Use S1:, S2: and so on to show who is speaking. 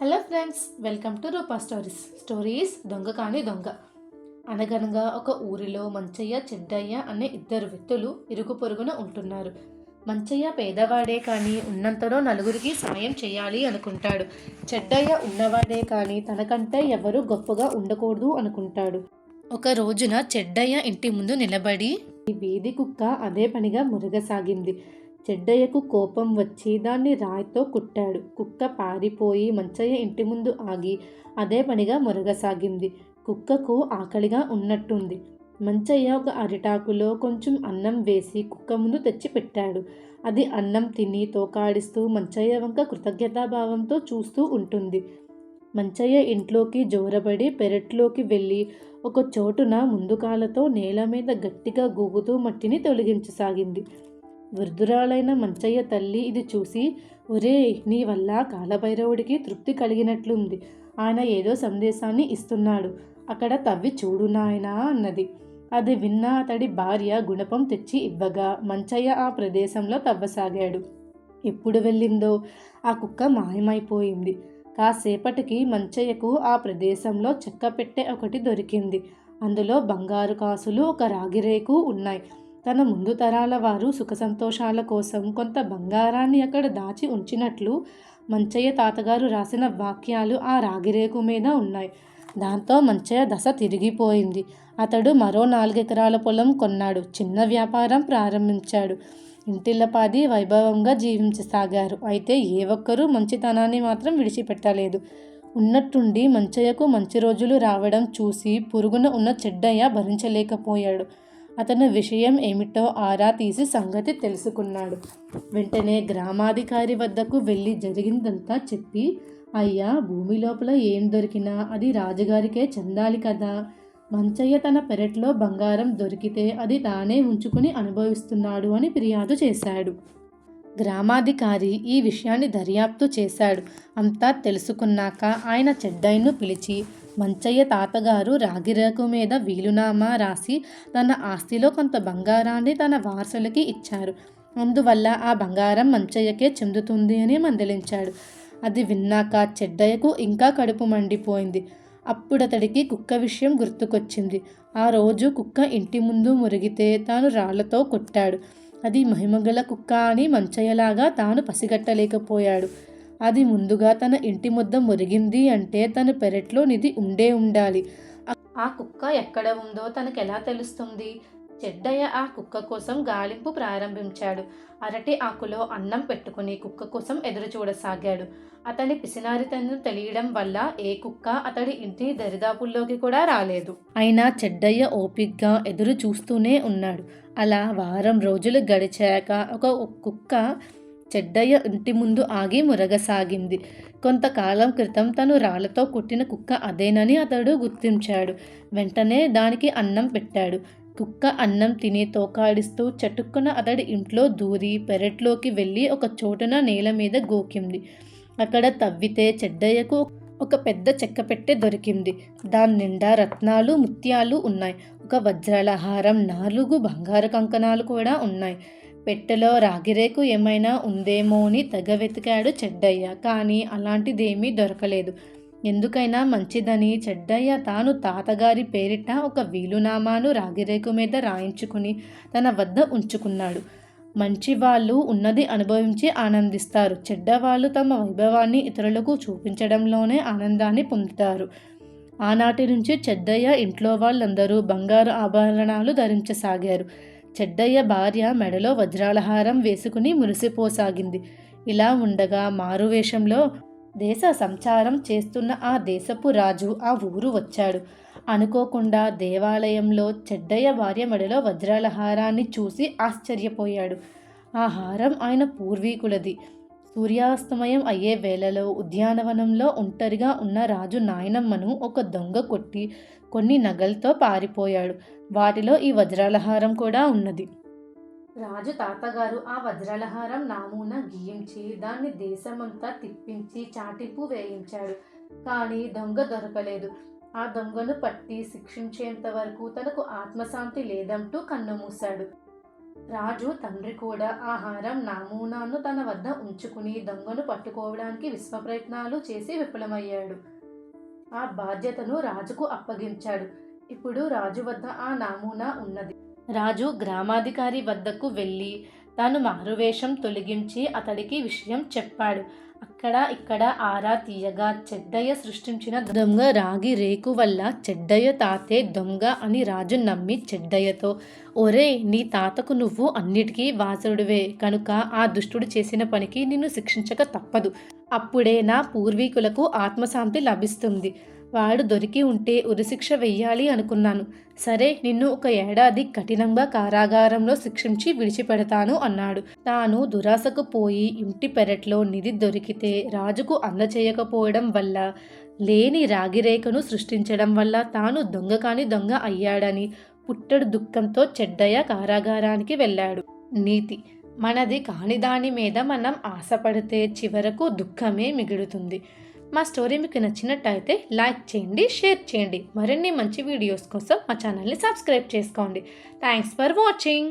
S1: Hello friends welcome to Rupa stories stories దొంగ కాని దొంగ. అనగనగా ఒక ఊరిలో మంచయ్య చెడ్డయ్య అనే ఇద్దరు వ్యక్తులు ఇరుగు పొరుగున ఉంటున్నారు. మంచయ్య పేదవాడే కానీ ఉన్నంతలో నలుగురికి సాయం చేయాలి అనుకుంటాడు. చెడ్డయ్య ఉన్నవాడే కానీ తనకంటే ఎవరు గొప్పగా ఉండకూడదు అనుకుంటాడు. ఒక రోజున చెడ్డయ్య ఇంటి ముందు నిలబడి ఈ వీధి కుక్క అదే పనిగా మురగసాగింది. చెడ్డయ్యకు కోపం వచ్చి దాన్ని రాయితో కుట్టాడు. కుక్క పారిపోయి మంచయ్య ఇంటి ముందు ఆగి అదే పనిగా మురగసాగింది. కుక్కకు ఆకలిగా ఉన్నట్టుంది. మంచయ్య ఒక అరిటాకులో కొంచెం అన్నం వేసి కుక్క ముందు తెచ్చి పెట్టాడు. అది అన్నం తిని తోకాడిస్తూ మంచయ్య వంక కృతజ్ఞతాభావంతో చూస్తూ ఉంటుంది. మంచయ్య ఇంట్లోకి జోరబడి పెరట్లోకి వెళ్ళి ఒక చోటున ముందుకాలతో నేల మీద గట్టిగా గూగుతూ మట్టిని తొలగించసాగింది. వృద్ధురాలైన మంచయ్య తల్లి ఇది చూసి ఒరే నీ వల్ల కాలభైరవుడికి తృప్తి కలిగినట్లుంది. ఆయన ఏదో సందేశాన్ని ఇస్తున్నాడు. అక్కడ తవ్వి చూడు నాయనా అన్నది. అది విన్న అతడి భార్య గుణపం తెచ్చి ఇవ్వగా మంచయ్య ఆ ప్రదేశంలో తవ్వసాగాడు. ఎప్పుడు వెళ్ళిందో? ఆ కుక్క మాయమైపోయింది. కాసేపటికి మంచయ్యకు ఆ ప్రదేశంలో చెక్క పెట్టె ఒకటి దొరికింది. అందులో బంగారు కాసులు ఒక రాగిరేకు ఉన్నాయి. తన ముందు తరాల వారు సుఖ సంతోషాల కోసం కొంత బంగారాన్ని అక్కడ దాచి ఉంచినట్లు మంచయ్య తాతగారు రాసిన వాక్యాలు ఆ రాగిరేకు మీద ఉన్నాయి. దాంతో మంచయ్య దశ తిరిగిపోయింది. అతడు మరో నాలుగెకరాల పొలం కొన్నాడు. చిన్న వ్యాపారం ప్రారంభించాడు. ఇంటిల్లపాది వైభవంగా జీవించసాగారు. అయితే ఏ ఒక్కరూ మంచితనాన్ని మాత్రం విడిచిపెట్టలేదు. ఉన్నట్టుండి మంచయ్యకు మంచి రోజులు రావడం చూసి పురుగున ఉన్న చెడ్డయ్య భరించలేకపోయాడు. అతను విషయం ఏమిటో ఆరా తీసి సంగతి తెలుసుకున్నాడు. వెంటనే గ్రామాధికారి వద్దకు వెళ్ళి జరిగిందంతా చెప్పి అయ్యా భూమి లోపల ఏం దొరికినా అది రాజుగారికే చెందాలి కదా. మంచయ్య తన పెరట్లో బంగారం దొరికితే అది తానే ఉంచుకుని అనుభవిస్తున్నాడు అని ఫిర్యాదు చేశాడు. గ్రామాధికారి ఈ విషయాన్ని దర్యాప్తు చేశాడు. అంతా తెలుసుకున్నాక ఆయన చెడ్డైను పిలిచి మంచయ్య తాతగారు రాగిరేకు మీద వీలునామా రాసి తన ఆస్తిలో కొంత బంగారాన్ని తన వారసులకి ఇచ్చారు. అందువల్ల ఆ బంగారం మంచయ్యకే చెందుతుంది అని మందలించాడు. అది విన్నాక చెడ్డయ్యకు ఇంకా కడుపు మండిపోయింది. అప్పుడతడికి కుక్క విషయం గుర్తుకొచ్చింది. ఆ రోజు కుక్క ఇంటి ముందు మురిగితే తాను రాళ్ళతో కొట్టాడు. అది మహిమగల కుక్క అని మంచయ్యలాగా తాను పసిగట్టలేకపోయాడు. అది ముందుగా తన ఇంటి ముద్ద మురిగింది అంటే తన పెరట్లో నిధి ఉండే ఉండాలి. ఆ కుక్క ఎక్కడ ఉందో తనకు ఎలా తెలుస్తుంది? చెడ్డయ్య ఆ కుక్క కోసం గాలింపు ప్రారంభించాడు. అరటి ఆకులో అన్నం పెట్టుకుని కుక్క కోసం ఎదురు చూడసాగాడు. అతని పిసినారితనం తెలియడం వల్ల ఏ కుక్క అతడి ఇంటి దరిదాపుల్లోకి కూడా రాలేదు. అయినా చెడ్డయ్య ఓపిగ్గా ఎదురు చూస్తూనే ఉన్నాడు. అలా వారం రోజులు గడిచాక ఒక కుక్క చెడ్డయ్య ఇంటి ముందు ఆగి మురగసాగింది. కొంతకాలం క్రితం తను రాళ్ళతో కొట్టిన కుక్క అదేనని అతడు గుర్తించాడు. వెంటనే దానికి అన్నం పెట్టాడు. కుక్క అన్నం తిని తోకాడిస్తూ చటుక్కున అతడి ఇంట్లో దూరి పెరట్లోకి వెళ్ళి ఒక చోటున నేల మీద గోకింది. అక్కడ తవ్వితే చెడ్డయ్యకు ఒక పెద్ద చెక్క పెట్టె దొరికింది. దాని నిండా రత్నాలు ముత్యాలు ఉన్నాయి. ఒక వజ్రాల హారం నాలుగు బంగారు కంకణాలు కూడా ఉన్నాయి. పెట్టెలో రాగిరేకు ఏమైనా ఉందేమో అని తెగ వెతికాడు చెడ్డయ్య. కానీ అలాంటిదేమీ దొరకలేదు. ఎందుకైనా మంచిదని చెడ్డయ్య తాను తాతగారి పేరిట ఒక వీలునామాను రాగిరేకు మీద రాయించుకుని తన వద్ద ఉంచుకున్నాడు. మంచి వాళ్ళు ఉన్నది అనుభవించి ఆనందిస్తారు. చెడ్డవాళ్ళు తమ వైభవాన్ని ఇతరులకు చూపించడంలోనే ఆనందాన్ని పొందుతారు. ఆనాటి నుంచి చెడ్డయ్య ఇంట్లో వాళ్ళందరూ బంగారు ఆభరణాలు ధరించసాగారు. చెడ్డయ్య భార్య మెడలో వజ్రాలహారం వేసుకుని మురిసిపోసాగింది. ఇలా ఉండగా మారువేషంలో దేశ సంచారం చేస్తున్న ఆ దేశపు రాజు ఆ ఊరు వచ్చాడు. అనుకోకుండా దేవాలయంలో చెడ్డయ్య భార్య మెడలో వజ్రాల హారాన్ని చూసి ఆశ్చర్యపోయాడు. ఆ హారం ఆయన పూర్వీకులది. సూర్యాస్తమయం అయ్యే వేళలో ఉద్యానవనంలో ఒంటరిగా ఉన్న రాజు నాయనమ్మను ఒక దొంగ కొట్టి కొన్ని నగలతో పారిపోయాడు. వాటిలో ఈ వజ్రాలహారం కూడా ఉన్నది. రాజు తాతగారు ఆ వజ్రాలహారం నామూన గీయించి దాన్ని దేశమంతా తిప్పించి చాటింపు వేయించాడు. కానీ దొంగ దొరకలేదు. ఆ దొంగను పట్టి శిక్షించేంత వరకు తనకు ఆత్మశాంతి లేదంటూ కన్నుమూశాడు రాజు తండ్రి కూడా ఆహారం నామూనాను తన వద్ద ఉంచుకుని దొంగను పట్టుకోవడానికి విశ్వ ప్రయత్నాలు చేసి విఫలమయ్యాడు. ఆ బాధ్యతను రాజుకు అప్పగించాడు. ఇప్పుడు రాజు వద్ద ఆ నామూనా ఉన్నది. రాజు గ్రామాధికారి వద్దకు వెళ్ళి తాను మారువేషం తొలగించి అతడికి విషయం చెప్పాడు. అక్కడ ఇక్కడ ఆరా తీయగా చెడ్డయ్య సృష్టించిన దొంగ రాగి రేకు వల్ల చెడ్డయ్య తాతే దొంగ అని రాజు నమ్మి చెడ్డయ్యతో ఒరే నీ తాతకు నువ్వు అన్నిటికీ వాసరుడివే కనుక ఆ దుష్టుడు చేసిన పనికి నిన్ను శిక్షించక తప్పదు. అప్పుడే నా పూర్వీకులకు ఆత్మశాంతి లభిస్తుంది. వాడు దొరికి ఉంటే ఉరిశిక్ష వెయ్యాలి అనుకున్నాను. సరే నిన్ను ఒక ఏడాది కఠినంగా కారాగారంలో శిక్షించి విడిచిపెడతాను అన్నాడు. తాను దురాశకు పోయి ఇంటి పెరట్లో నిధి దొరికితే రాజుకు అందచేయకపోవడం వల్ల లేని రాగిరేఖను సృష్టించడం వల్ల తాను దొంగ కాని దొంగ అయ్యాడని పుట్టడు దుఃఖంతో చెడ్డయ్య కారాగారానికి వెళ్ళాడు. నీతి మనది కాని దాని మీద మనం ఆశపడితే చివరకు దుఃఖమే మిగులుతుంది. మా స్టోరీ మీకు నచ్చినట్టయితే లైక్ చేయండి షేర్ చేయండి. మరిన్ని మంచి వీడియోస్ కోసం మా ఛానల్ని సబ్స్క్రైబ్ చేసుకోండి. Thanks for watching